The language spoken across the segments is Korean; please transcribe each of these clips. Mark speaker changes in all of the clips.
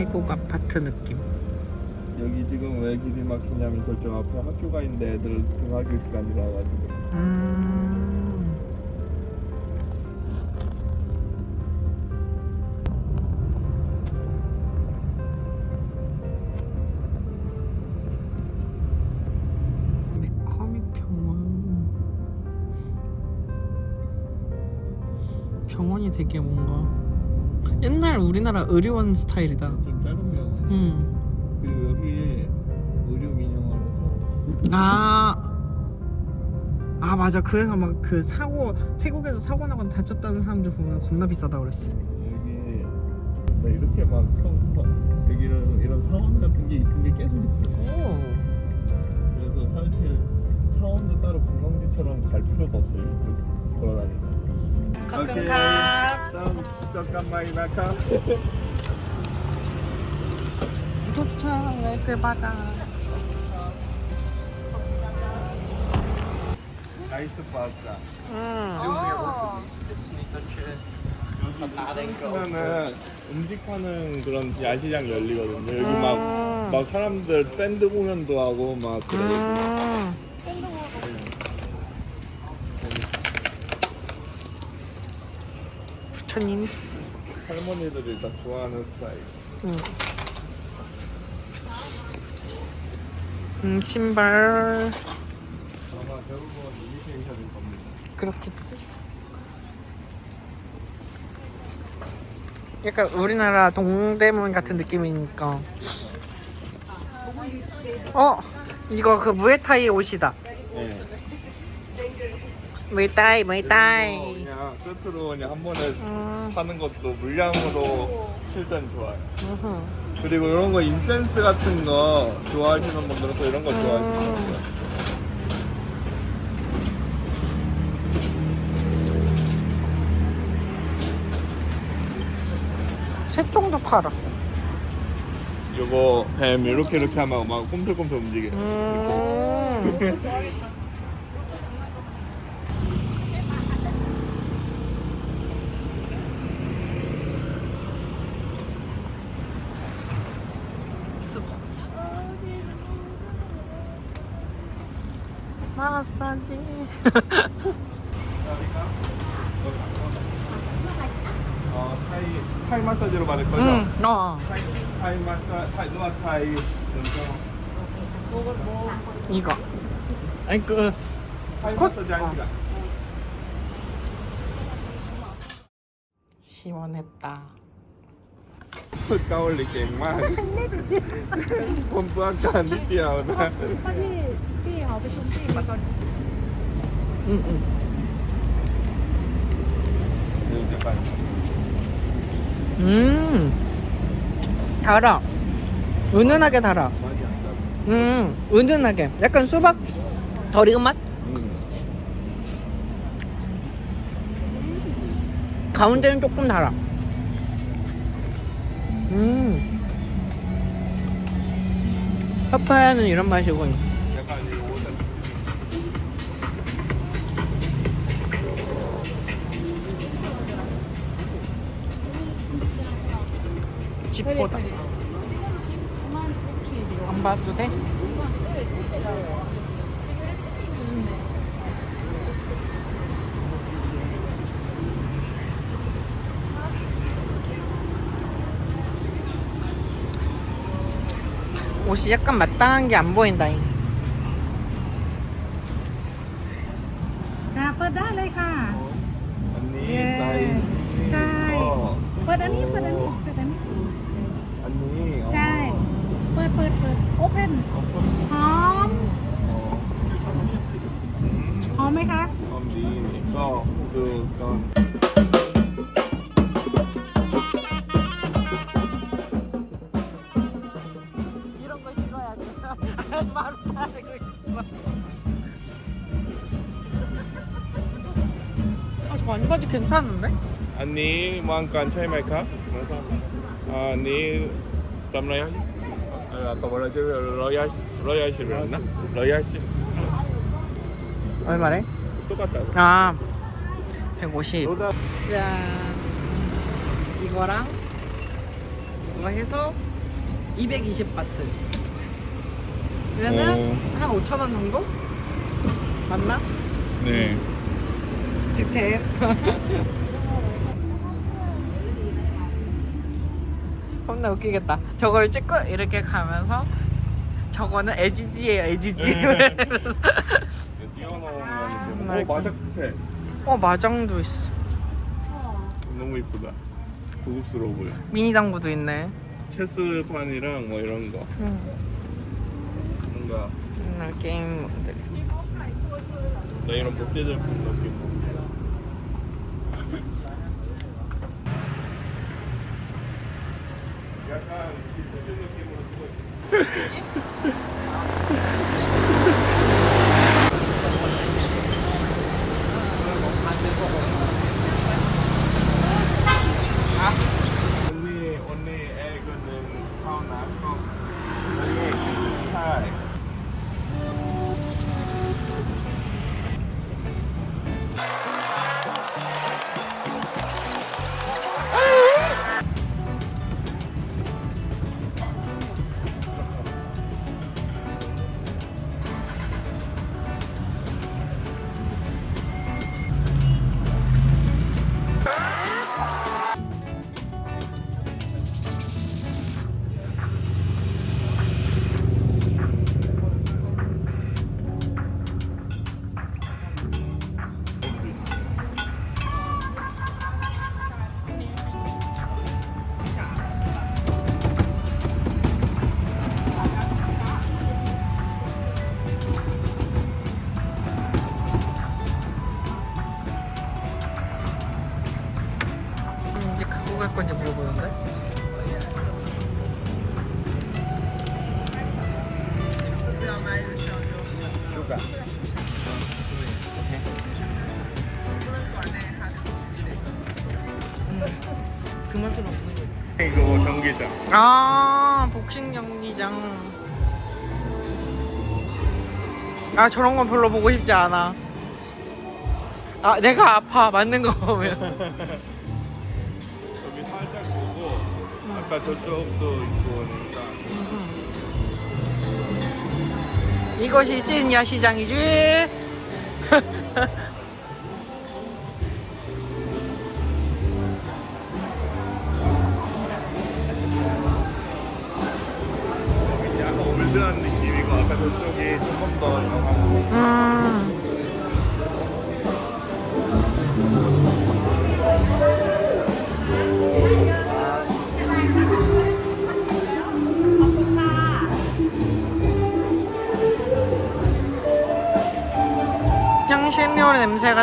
Speaker 1: 태국 아파트 느낌.
Speaker 2: 여기 지금 왜 길이 막히냐면 저쪽 앞에 학교가 있는데 애들 등하교 시간이라 가지고
Speaker 1: 음. 메커미 병원. 병원이 되게 뭔가 옛날 우리나라 의료원 스타일이다.
Speaker 2: 좀 작은 병원
Speaker 1: 음.
Speaker 2: 그리고 여기 의료 민영화라서.
Speaker 1: 아. 아 맞아. 그래서 막 그 사고 태국에서 사고 나고 다쳤다는 사람들 보면 겁나 비싸다 그랬어.
Speaker 2: 여기 막 이렇게 막 성, 여기는 이런 사원 같은 게 이쁜 게 계속 있어
Speaker 1: 오.
Speaker 2: 그래서 사실 사원도 따로 관광지처럼 갈 필요가 없어요. 이렇게 걸어다니는
Speaker 1: 가끔 가
Speaker 2: 잠깐만 나가
Speaker 1: 도착 그 맞아
Speaker 2: 나이스 파스타
Speaker 1: 음.
Speaker 2: 여기는 음식 파는 그런 야시장 열리거든요 여기 막
Speaker 1: 음.
Speaker 2: 막 사람들 밴드 공연도 하고 막 그래요.
Speaker 1: 음. 부처님
Speaker 2: 할머니들이 다 좋아하는 스타일.
Speaker 1: 음. 음 신발
Speaker 2: 아마 대부분 이미테이션일 겁니다.
Speaker 1: 그렇겠지 약간 우리나라 동대문 같은 느낌이니까 어 이거 그 무에타이 옷이다
Speaker 2: 네.
Speaker 1: 무에타이 무에타이
Speaker 2: 끝으로 그냥 한 번에
Speaker 1: 음.
Speaker 2: 파는 것도 물량으로 칠 땐 좋아요.
Speaker 1: 음흠.
Speaker 2: 그리고 이런 거 인센스 같은 거 좋아하시는 분들은 또 이런 거 좋아하시는
Speaker 1: 음.
Speaker 2: 거예요.
Speaker 1: 새종도 팔아
Speaker 2: 이거 뱀 이렇게 이렇게 하면 막 꿈틀꿈틀 움직여.
Speaker 1: 음. 왔어야지.
Speaker 2: 어, 타이, 타이 마사지로 받을 거죠?
Speaker 1: 응, 어.
Speaker 2: 타이, 타이 마사, 타이, 누아 타이,
Speaker 1: 이거. 아니, 그,
Speaker 2: 타이
Speaker 1: 코스.
Speaker 2: 마사지 한 시간.
Speaker 1: 시원했다.
Speaker 2: 까
Speaker 3: 올릴게, 임마. 폼프한테 안 뛰어오나.
Speaker 1: 응, 응. 음. 달아. 은은하게 달아. 음, 은은하게. 약간 수박 덜 익은 맛?
Speaker 2: 음.
Speaker 1: 가운데는 조금 달아. 음. 파파야는 이런 맛이군. 집보다. 안 봐도 돼? 옷이 약간 마땅한 게 안 보인다잉. 아, 저거 안바지 괜찮은데?
Speaker 2: 아, 언니 왕관 차이 말까? 아니, 삼라야. 아까 뭐라 했지? 러야시? 러야시 그랬나? 러야시?
Speaker 1: 얼마래?
Speaker 2: 똑같다.
Speaker 1: 아 150.
Speaker 2: 로다
Speaker 1: 이거랑 이거 해서 220 바트. 그러면
Speaker 2: 오.
Speaker 1: 한 5천 원 정도? 맞나?
Speaker 2: 네.
Speaker 1: 득템. 겁나 웃기겠다. 저걸 찍고 이렇게 가면서 저거는 에지지예요, 에지지.
Speaker 2: 뛰어넘으면 어 맞아
Speaker 1: 어 마장도 있어.
Speaker 2: 너무 이쁘다. 고급스러워 보여.
Speaker 1: 미니 당구도 있네.
Speaker 2: 체스판이랑 뭐 이런 거
Speaker 1: 응.
Speaker 2: 뭔가
Speaker 1: 옛날 게임들.
Speaker 2: 나 이런 복제 제품 느낌. 약간 비슷한 느낌으로 있어.
Speaker 1: 아 저런 건 별로 보고 싶지 않아. 아 내가 아파 맞는 거 보면.
Speaker 2: 여기 살짝 보고 아까 저쪽도 있고 그러니까
Speaker 1: 이것이 찐 야시장이지.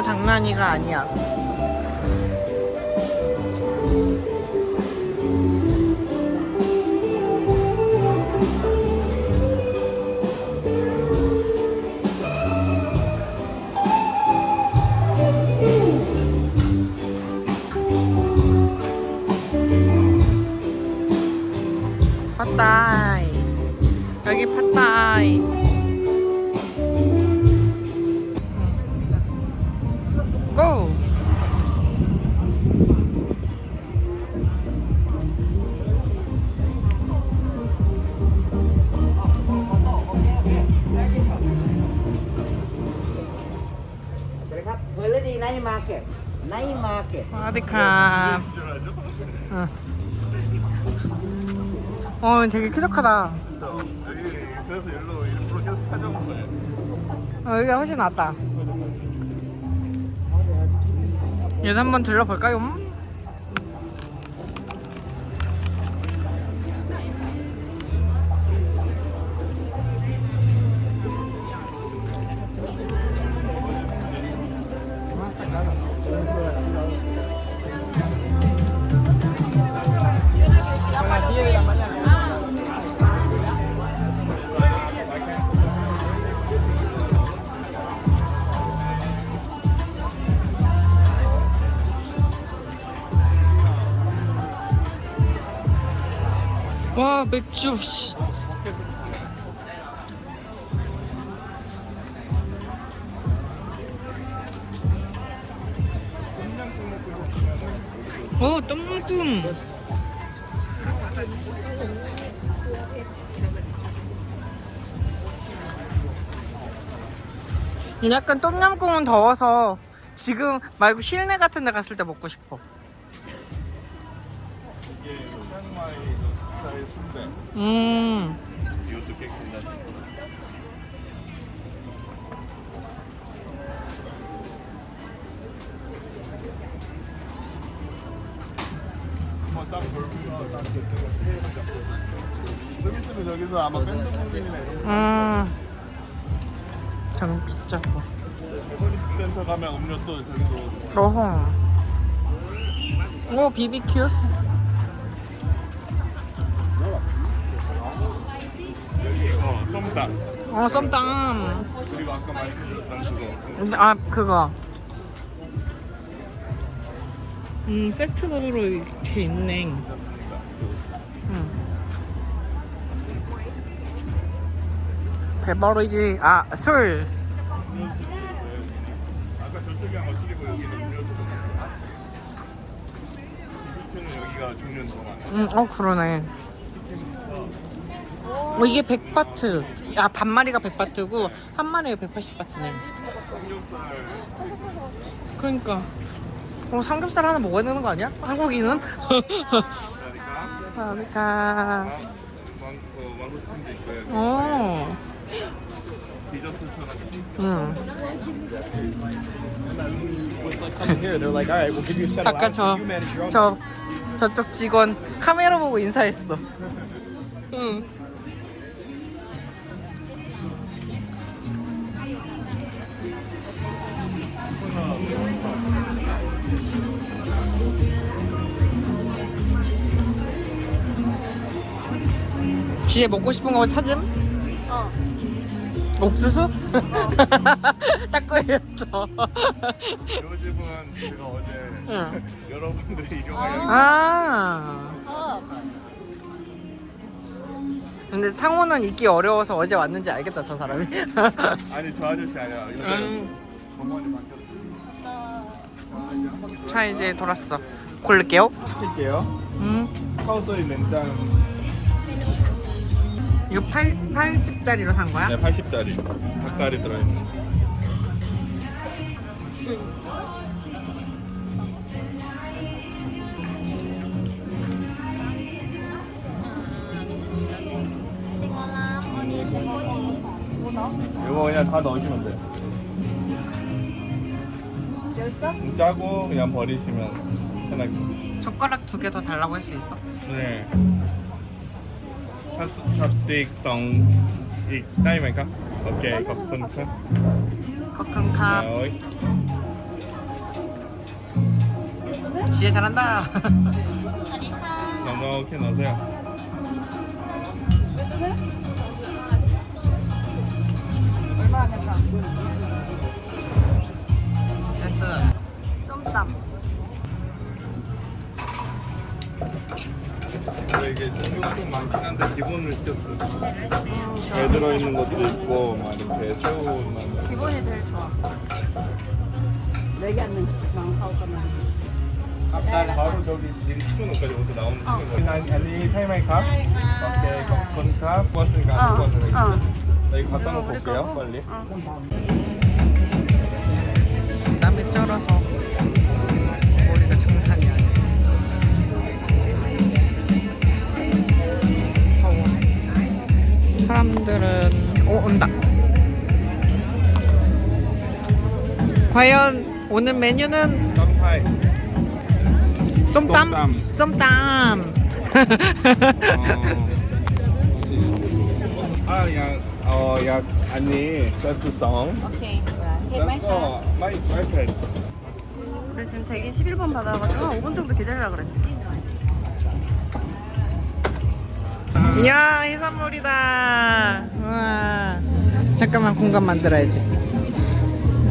Speaker 1: 장난이가 아니야. 되게 쾌적하다.
Speaker 2: 여기 그래서 일로 일부러 계속 찾아온 거예요
Speaker 1: 어, 여기가 훨씬 낫다. 얘도 한번 들러볼까요? 쭉. 어, 똥꿈. 약간 똠얌꿍은 더워서 지금 말고 실내 같은 데 갔을 때 먹고 싶어.
Speaker 2: 이게 치앙마이 스타일 순대.
Speaker 1: 음.
Speaker 2: 이것도 꽤 괜찮아. 뭐딱 돌면서 딱 저쪽으로 잡고. 좀 있으면 저기서 아마 이런 거.
Speaker 1: 음. 피자.
Speaker 2: 베버리지 센터 가면 음료수 저기도
Speaker 1: 어허. 오 비비큐스.
Speaker 2: 어 솜닭
Speaker 1: 어 썸땀.
Speaker 2: 그리고 아까 말했던 그거
Speaker 1: 아 그거. 음 세트로 이렇게 있네. 음. 베버리지 아 술.
Speaker 2: 아까 저쪽이 한 어찌리고 여기는 음료수 는 여기가 종류는 더 많아
Speaker 1: 음, 어 그러네. 어, 이게 100바트. 아 반마리가 100바트고 한 마리가 180바트네. 그러니까. 어 삼겹살 하나 먹어야 되는 거 아니야? 한국인은?
Speaker 2: 그러니까. 망고 있고요
Speaker 1: 어.
Speaker 2: 디저트처럼
Speaker 1: 응.
Speaker 4: Come here, they're like, all right, we'll give you a set of
Speaker 1: 아까
Speaker 4: items,
Speaker 1: 저
Speaker 4: you manage your own.
Speaker 1: 저 저쪽 직원 카메라 보고 인사했어. 응. 지혜 먹고 싶은 거 찾음?
Speaker 3: 어.
Speaker 1: 옥수수? 딱 걸렸어.
Speaker 2: 요즘은 제가 어제
Speaker 1: 응.
Speaker 2: 여러분들이 이용하는
Speaker 1: 아.
Speaker 3: 어.
Speaker 1: 근데 창호는 읽기 어려워서 어제 왔는지 알겠다 저 사람이.
Speaker 2: 아니 저 아저씨 아니야
Speaker 1: 음,
Speaker 2: 바뀌었어
Speaker 1: 자 이제 돌았어. 고를게요.
Speaker 2: 시킬게요
Speaker 1: 음.
Speaker 2: 카우소이 냉장
Speaker 1: 이거 8 80짜리로 산 거야?
Speaker 2: 네 80짜리 닭다리 들어있는 이거 그냥 다 넣으시면 돼요? 짜고 그냥 버리시면 편하게
Speaker 1: 젓가락 두 개 더 달라고 할 수 있어?
Speaker 2: 네 찹스, 찹스틱 성อีกได้ไหมครับโอเคขอบคุณครับ
Speaker 1: 거큰캅.
Speaker 2: 네,
Speaker 1: 지혜 잘한다.
Speaker 2: 넉넉히 넣으세요
Speaker 3: 얼마나 될까?
Speaker 1: 됐어.
Speaker 2: 이게 종류가 좀 많긴 한데 기본을 시켰어요 배 들어있는 것도 있고 막 이렇게 새우만
Speaker 3: 기본이 제일 좋아. 내게 앉는 망하고는
Speaker 2: 바로 저기 지금 치킨까지 여기서 나오는 치킨 아니 아니 타이마이 카 오케이 건카 뽑았으니까 안 뽑았으니까
Speaker 3: 어.
Speaker 2: 나 이거 갖다 놓고 올게요 빨리.
Speaker 1: 남에 쩔어서 사람들은 오 온다. 과연 오늘 메뉴는
Speaker 2: 땀파이.
Speaker 1: 쏨땀? 쏨땀.
Speaker 2: 어. 아야 어야 아니 세트성 오케이.
Speaker 3: 그래 지금 대기 11번 받아가지고 5분 정도 기다리라 그랬어.
Speaker 1: 이야 해산물이다. 우와. 잠깐만 공간 만들어야지.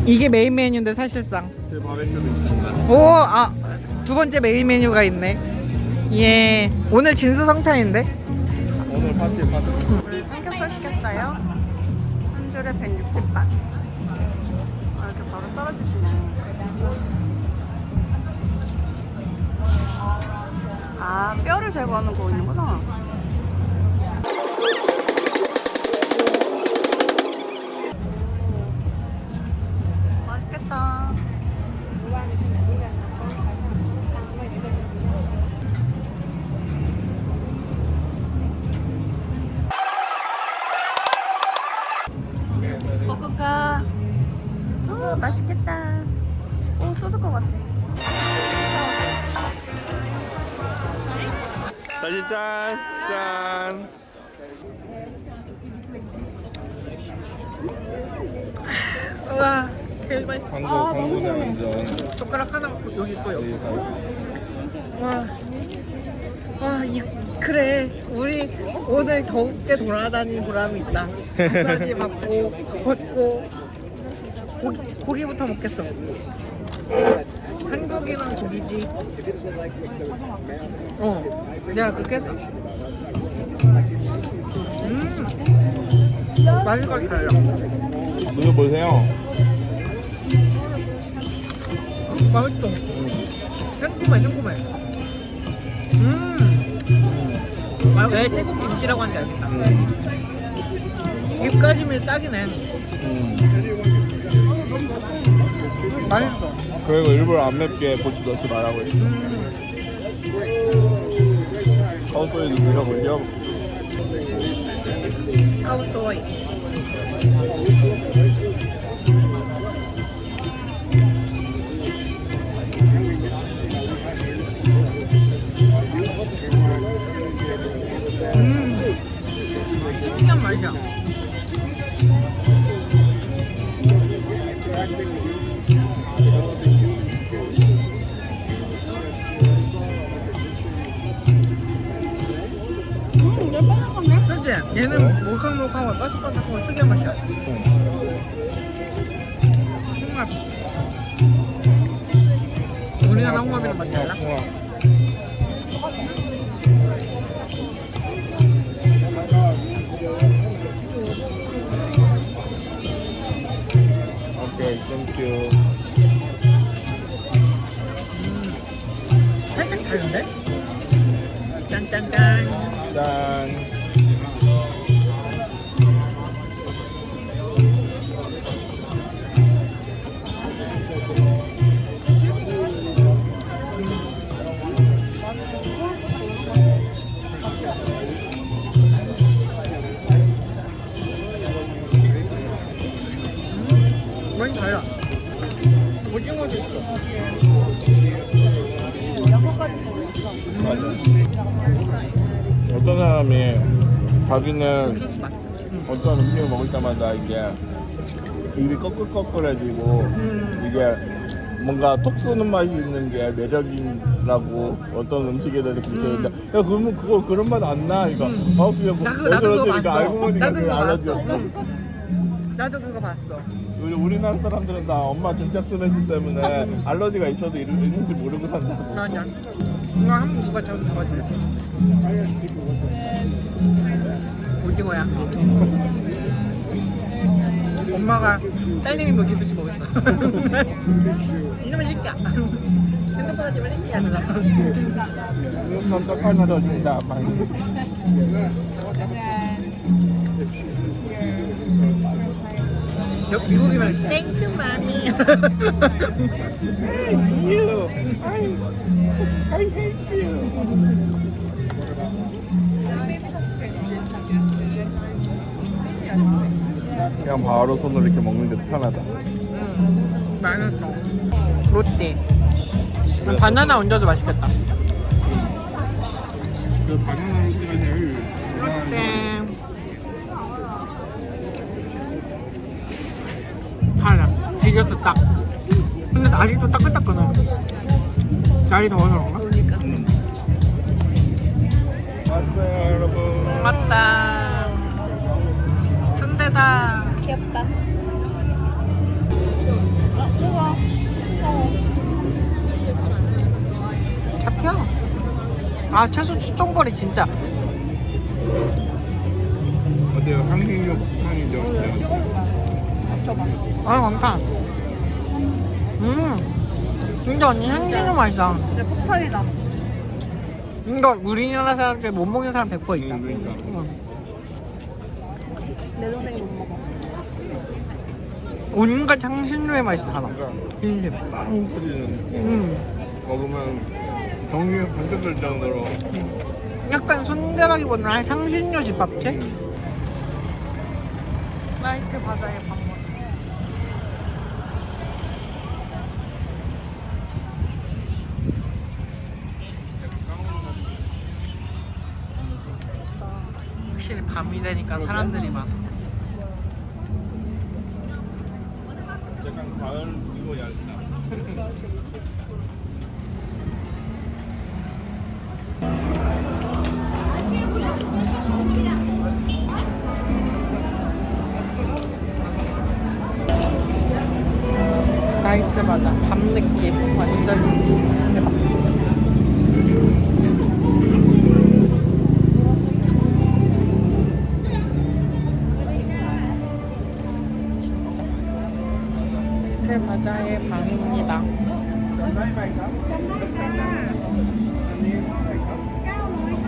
Speaker 1: 이게 메인 메뉴인데 사실상.
Speaker 2: 제 바베큐도 있습니다
Speaker 1: 오, 아, 두 번째 메인 메뉴가 있네. 예, 오늘 진수성찬인데?
Speaker 2: 오늘 파티 파티
Speaker 3: 우리 삼겹살 시켰어요. 한 줄에 160바. 아, 이렇게 바로 썰어주시네. 아, 뼈를 제거하는 거 있는구나.
Speaker 2: you
Speaker 1: 젓가락 하나 여기 또 여기 있어 와, 와, 이, 그래. 우리 오늘 더욱게 돌아다닌 보람이 있다. 마사지 받고, 걷고, 고기, 고기부터 먹겠어. 한국이랑 고기지. 어, 내가 그렇게 했어. 음, 맛있게 달라.
Speaker 2: 이거 보세요.
Speaker 1: 맛있어. 상큼해, 상큼해. 음. 아, 왜 태국 김치라고 하는지 알겠다. 입가심이 딱이네.
Speaker 2: 음.
Speaker 1: 맛있어.
Speaker 2: 그리고 일부러 안 맵게 고추 넣지 말라고 했어.
Speaker 1: 음.
Speaker 2: 카우소이도 드셔보죠.
Speaker 1: 카우소이.
Speaker 2: 자기는. 어떤 음식을 먹을 때마다 이게 입이 꺼끌꺼끌해지고
Speaker 1: 음.
Speaker 2: 이게 뭔가 톡 쏘는 맛이 있는 게 매력이라고 어떤 음식에 대해서 그렇게 얘기하는데 야 그러면 그거 그런 맛 안 나? 그러니까 아 그냥 뭐
Speaker 1: 나 그거
Speaker 2: 왜
Speaker 1: 나도 그거
Speaker 2: 그러지?
Speaker 1: 봤어.
Speaker 2: 그러니까 알고 보니까
Speaker 1: 나도 그거 봤어. 나도 그거 봤어.
Speaker 2: 우리 우리나라 사람들은 다 엄마 등짝 스매시 때문에 알러지가 있어도 이런 있는지 모르고 산다고
Speaker 1: 맞아. 이거 한번 누가 저기 잡아줄래? 오징어야. 엄마가 딸내미 먹이듯이 먹었어. 이놈의 새끼야. 핸드폰 하지 말랬지 않나?
Speaker 2: 넌또 하나도 준다
Speaker 1: 여기 미국이면 땡큐 마미.
Speaker 2: you I I hate you 그냥 바로 손으로 이렇게 먹는 게 편하다
Speaker 1: 맛있어. 롯데. 바나나 얹어도 맛있겠다.
Speaker 2: 그 바나나
Speaker 1: 디저트 딱. 근데 아직도 따끈따끈해. 날이 더워서 그런가?
Speaker 2: 왔어요 여러분
Speaker 1: 맞다. 순대다.
Speaker 3: 귀엽다.
Speaker 1: 잡혀. 아 채소 추천거리 진짜.
Speaker 2: 어때요? 향신료 향이죠
Speaker 1: 아 감사. 음. 진짜 언니 향신료 맛이다.
Speaker 3: 진짜 폭발이다.
Speaker 1: 이거 우리나라 사람들 못 먹는 사람 100% 있다.
Speaker 2: 음, 그러니까.
Speaker 1: 응.
Speaker 3: 내 동생이 못 먹어.
Speaker 1: 온갖 향신료의 맛이 다 나. 진심.
Speaker 2: 빵 터지는
Speaker 1: 음.
Speaker 2: 먹으면 정신이 번쩍 들 정도로
Speaker 1: 약간 순대라기보다는 향신료 집합체? 나이트 바자의 밥모습. 확실히 밤이 되니까 사람들이 많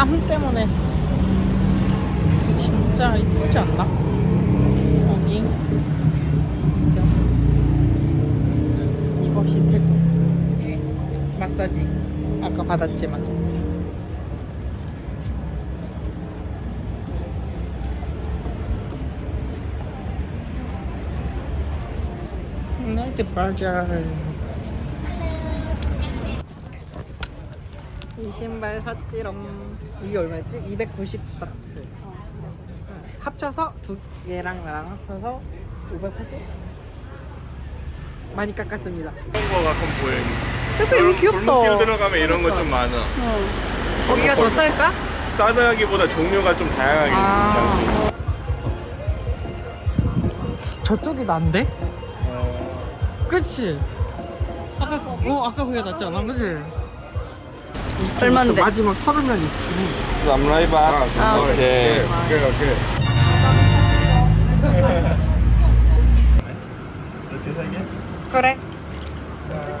Speaker 1: 땀 때문에. 진짜 이쁘지 않나? 여기. 그죠? 이것이 예, 마사지. 아까 받았지만. 나이트 바자 이 신발 샀지롱 이게 얼마였지? 290바트 합쳐서 두 개랑 나랑 합쳐서 580? 많이 깎았습니다
Speaker 2: 이런 거 가끔 보여요.
Speaker 1: 근데 이거 귀엽다
Speaker 2: 골목길 들어가면 이런 거 좀 많아.
Speaker 1: 거기가 더 쌀까?
Speaker 2: 싸다기보다 종류가 좀 다양하게
Speaker 1: 아.
Speaker 2: 있어.
Speaker 1: 저쪽이 난데? 그치? 아까 어 아까 거기가 낫지 않아? 그치?
Speaker 3: 얼만데?
Speaker 1: 마지막 털으면 있지
Speaker 2: 쌈라이바.
Speaker 3: 아,
Speaker 2: 오케이. 이렇게 세 개?
Speaker 1: 그래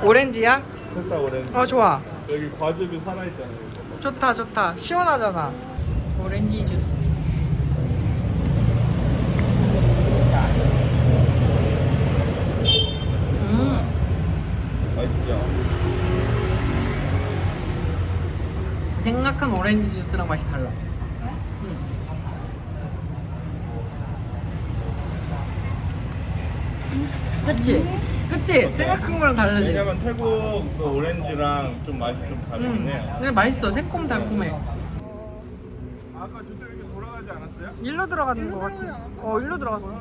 Speaker 1: 오렌지야?
Speaker 2: 됐다 오렌지.
Speaker 1: 어 좋아
Speaker 2: 여기 과즙이 살아있잖아요. 이거.
Speaker 1: 좋다 좋다 시원하잖아 오렌지 주스 생각한 오렌지 주스랑 맛이 달라 그치? 그치? 생각한 거랑 다르지?
Speaker 2: 왜냐면 태국 그 오렌지랑 좀 맛이 좀
Speaker 1: 음,
Speaker 2: 다르긴 해요.
Speaker 1: 근데 맛있어 새콤달콤해
Speaker 2: 아까 저쪽 이렇게 돌아가지 않았어요?
Speaker 1: 일로 들어가는 거 같아 어 일로 들어갔어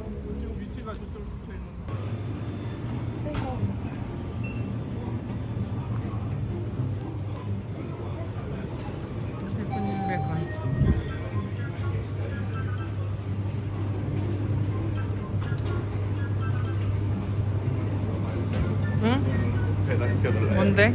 Speaker 1: 뭔데?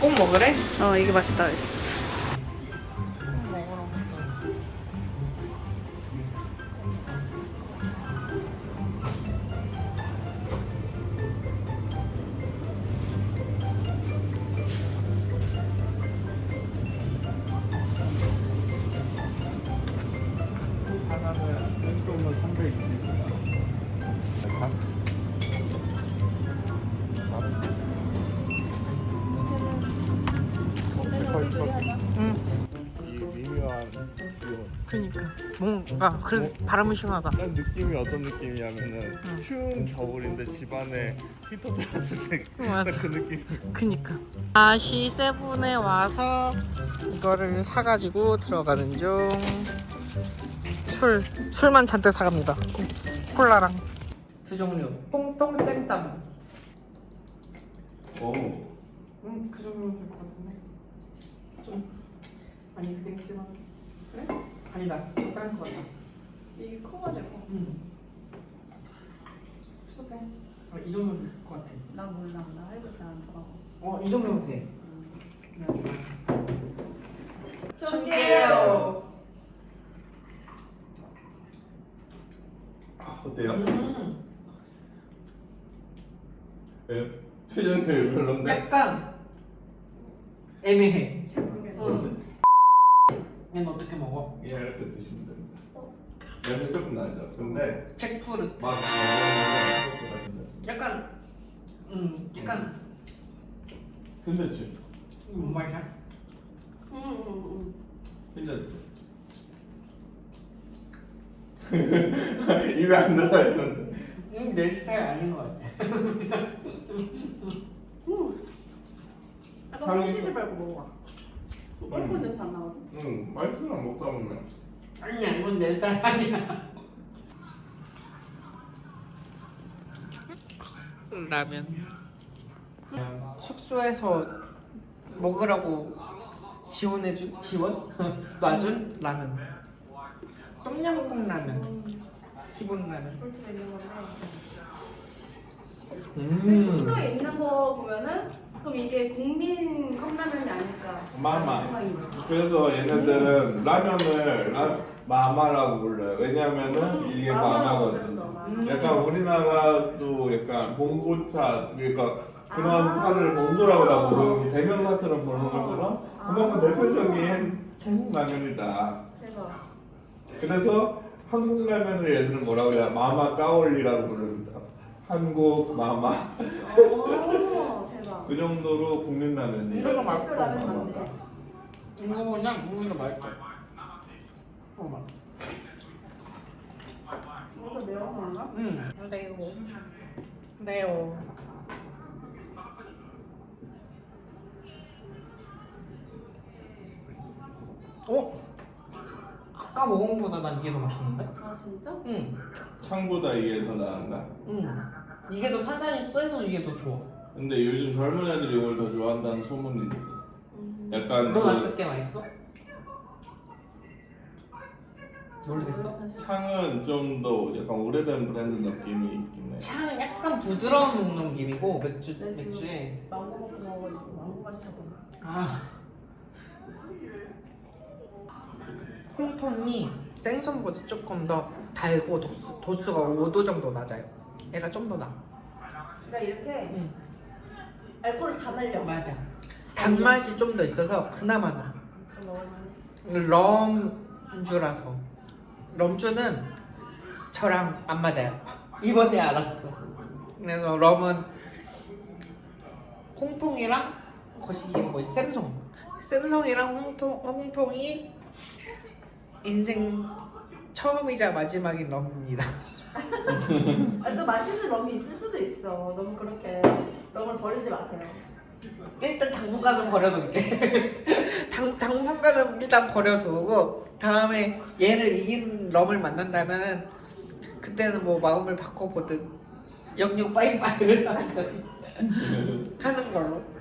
Speaker 1: 꼭 먹으래?
Speaker 3: 어 이게 맛있다 했어.
Speaker 1: 응
Speaker 2: 이 미묘한 지금
Speaker 1: 그니까 뭔가 그래서 바람은 시원하다
Speaker 2: 짠 느낌이 어떤 느낌이냐면은
Speaker 1: 응.
Speaker 2: 추운 겨울인데 집안에 히터 들었을 때
Speaker 1: 맞아.
Speaker 2: 딱그 느낌.
Speaker 1: 그니까 다시 세븐에 와서 이거를 사가지고 들어가는 중 술, 술만 잔뜩 사갑니다 콜라랑 두 종류 뽕똥 생쌈
Speaker 2: 오.
Speaker 1: 응, 그 정도면 될 것 같은데. 좀 아니 냉찜한 그래? 아니다. 적당한 것 같다.
Speaker 3: 이게 커가지고.
Speaker 1: 응. 수도 빼. 아, 이 정도면 될 것 같아.
Speaker 3: 나 몰라. 나 해도 잘안 하고.
Speaker 1: 어, 이 정도면 돼. 그냥 좀.
Speaker 3: 청개요.
Speaker 2: 아, 어때요?
Speaker 1: 음,
Speaker 2: 왜? 표정이 별론데?
Speaker 1: 약간 애매해.
Speaker 2: 뭐지?
Speaker 1: 얘는 어떻게 먹어?
Speaker 2: 그냥 이렇게 드시면 됩니다. 냄새 조금 나죠? 근데
Speaker 1: 책푸르.
Speaker 2: 맛 먹으면 그것보다 괜찮습니다.
Speaker 1: 약간 음, 약간
Speaker 2: 괜찮지?
Speaker 1: 뭔 맛이야?
Speaker 3: 응, 응, 응.
Speaker 2: 괜찮지? 입에 안 들어가시는데
Speaker 1: 음, 내 스타일 아닌 것 같아.
Speaker 3: 약간
Speaker 2: 향이
Speaker 3: 소시지 말고 먹어봐. 얼굴 냄새 안 나거든.
Speaker 2: 응 맛있으랑 먹다 보면
Speaker 1: 아니야, 이건 내 스타일 아니야. 라면. 숙소에서 먹으라고 지원해준 지원 놔준 라면. 똠양꿍 라면. 기본 라면.
Speaker 3: 꿀팁 있는 건데.
Speaker 2: 음
Speaker 3: 숙소에 있는 거 보면은 그럼 이게 국민 컵라면이 아닐까.
Speaker 2: 마마
Speaker 3: 생각이 들어요.
Speaker 2: 그래서 얘네들은 라면을 라, 마마라고 불러요 왜냐면은
Speaker 3: 음,
Speaker 2: 이게
Speaker 3: 마마라고
Speaker 2: 마마거든
Speaker 3: 썼어, 마마.
Speaker 1: 음.
Speaker 2: 약간 우리나라도 약간 봉고차 그러니까 그런
Speaker 3: 아.
Speaker 2: 차를 봉고라고 다 부르는 대명사처럼 부르는 것처럼
Speaker 3: 아.
Speaker 2: 그만큼 대표적인 태국 라면이다. 그래서 한국 라면을 얘들은 뭐라고 해야 마마 까올리라고 부릅니다 한국 마마
Speaker 3: 오, 대박.
Speaker 2: 그 정도로 국민 라면이
Speaker 1: 이거가 맛-
Speaker 3: 대표 라면 맞네.
Speaker 1: 이거 그냥 먹는 거 맛있다. 어, 맛.
Speaker 3: 이것도 매워서 그런가?
Speaker 1: 음. 네요. 네요. 거보다 난 이게 더 맛있는데?
Speaker 3: 아 진짜?
Speaker 1: 응.
Speaker 2: 창보다 이게 더 나은가?
Speaker 1: 응. 이게 더 탄산이 세서 이게 더 좋아.
Speaker 2: 근데 요즘 젊은 애들이 이걸 더 좋아한다는 소문이 있어.
Speaker 3: 음.
Speaker 2: 약간 넌그
Speaker 1: 어떻게 맛있어? 모르겠어.
Speaker 2: 창은 좀 더 약간 오래된 브랜드 느낌이 있긴 해.
Speaker 1: 향 약간 부드러운 느낌이고 맥주
Speaker 3: 네, 지금
Speaker 1: 맥주에
Speaker 3: 망고 먹고 먹어가지고 망고 맛이 자꾸 나.
Speaker 1: 아 홍통이 생선보다 조금 더 달고 도수, 도수가 5도 정도 낮아요. 얘가 좀 더 나.
Speaker 3: 그러니까 이렇게
Speaker 1: 응.
Speaker 3: 알코올을 다 날려.
Speaker 1: 맞아. 단맛이 좀 더 있어서 그나마 나. 럼주라서 럼주는 저랑 안 맞아요. 이번에 알았어. 그래서 럼은 홍통이랑 거시 이거 뭐지 샘송 샘송이랑 홍통 홍통이 인생 처음이자 마지막인 럼입니다.
Speaker 3: 아, 또 맛있는 럼이 있을 수도 있어. 너무 그렇게 럼을 버리지 마세요.
Speaker 1: 일단 당분간은 버려둘게. 당 당분간은 일단 버려두고 다음에 얘를 이긴 럼을 만난다면은 그때는 뭐 마음을 바꿔보든 영육 빠이빠이를 하든 하는 걸로.